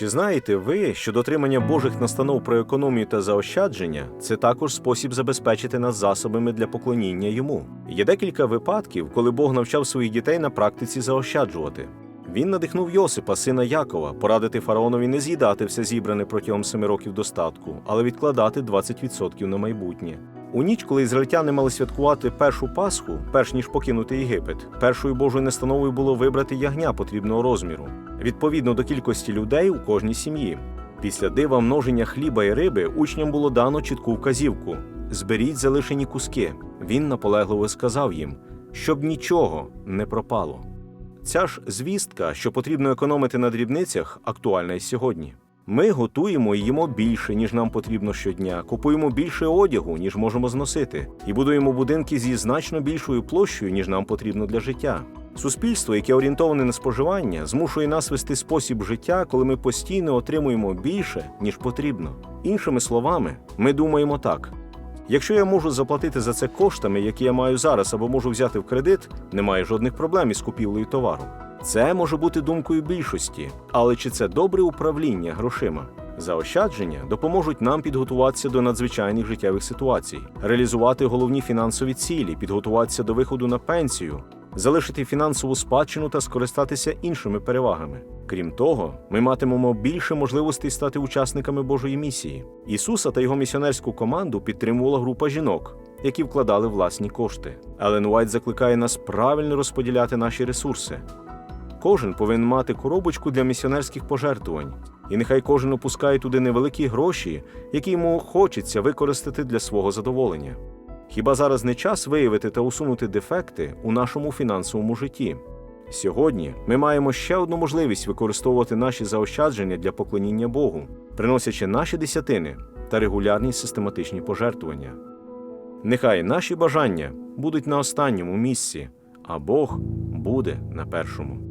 Чи знаєте ви, що дотримання Божих настанов про економію та заощадження це також спосіб забезпечити нас засобами для поклоніння йому? Є декілька випадків, коли Бог навчав своїх дітей на практиці заощаджувати. Він надихнув Йосипа, сина Якова, порадити фараонові не з'їдати все зібране протягом семи років достатку, але відкладати 20% на майбутнє. У ніч, коли ізраїльтяни мали святкувати першу Пасху, перш ніж покинути Єгипет, першою Божою настановою було вибрати ягня потрібного розміру, відповідно до кількості людей у кожній сім'ї. Після дива множення хліба і риби учням було дано чітку вказівку: зберіть залишені куски. Він наполегливо сказав їм, щоб нічого не пропало. Ця ж звістка, що потрібно економити на дрібницях, актуальна й сьогодні. Ми готуємо і їмо більше, ніж нам потрібно щодня, купуємо більше одягу, ніж можемо зносити, і будуємо будинки зі значно більшою площею, ніж нам потрібно для життя. Суспільство, яке орієнтоване на споживання, змушує нас вести спосіб життя, коли ми постійно отримуємо більше, ніж потрібно. Іншими словами, ми думаємо так: якщо я можу заплатити за це коштами, які я маю зараз, або можу взяти в кредит, немає жодних проблем із купівлею товару. Це може бути думкою більшості, але чи це добре управління грошима? Заощадження допоможуть нам підготуватися до надзвичайних життєвих ситуацій, реалізувати головні фінансові цілі, підготуватися до виходу на пенсію, залишити фінансову спадщину та скористатися іншими перевагами. Крім того, ми матимемо більше можливостей стати учасниками Божої місії. Ісуса та його місіонерську команду підтримувала група жінок, які вкладали власні кошти. Елен Уайт закликає нас правильно розподіляти наші ресурси. Кожен повинен мати коробочку для місіонерських пожертвувань, і нехай кожен опускає туди невеликі гроші, які йому хочеться використати для свого задоволення. Хіба зараз не час виявити та усунути дефекти у нашому фінансовому житті? Сьогодні ми маємо ще одну можливість використовувати наші заощадження для поклоніння Богу, приносячи наші десятини та регулярні систематичні пожертвування. Нехай наші бажання будуть на останньому місці, а Бог буде на першому.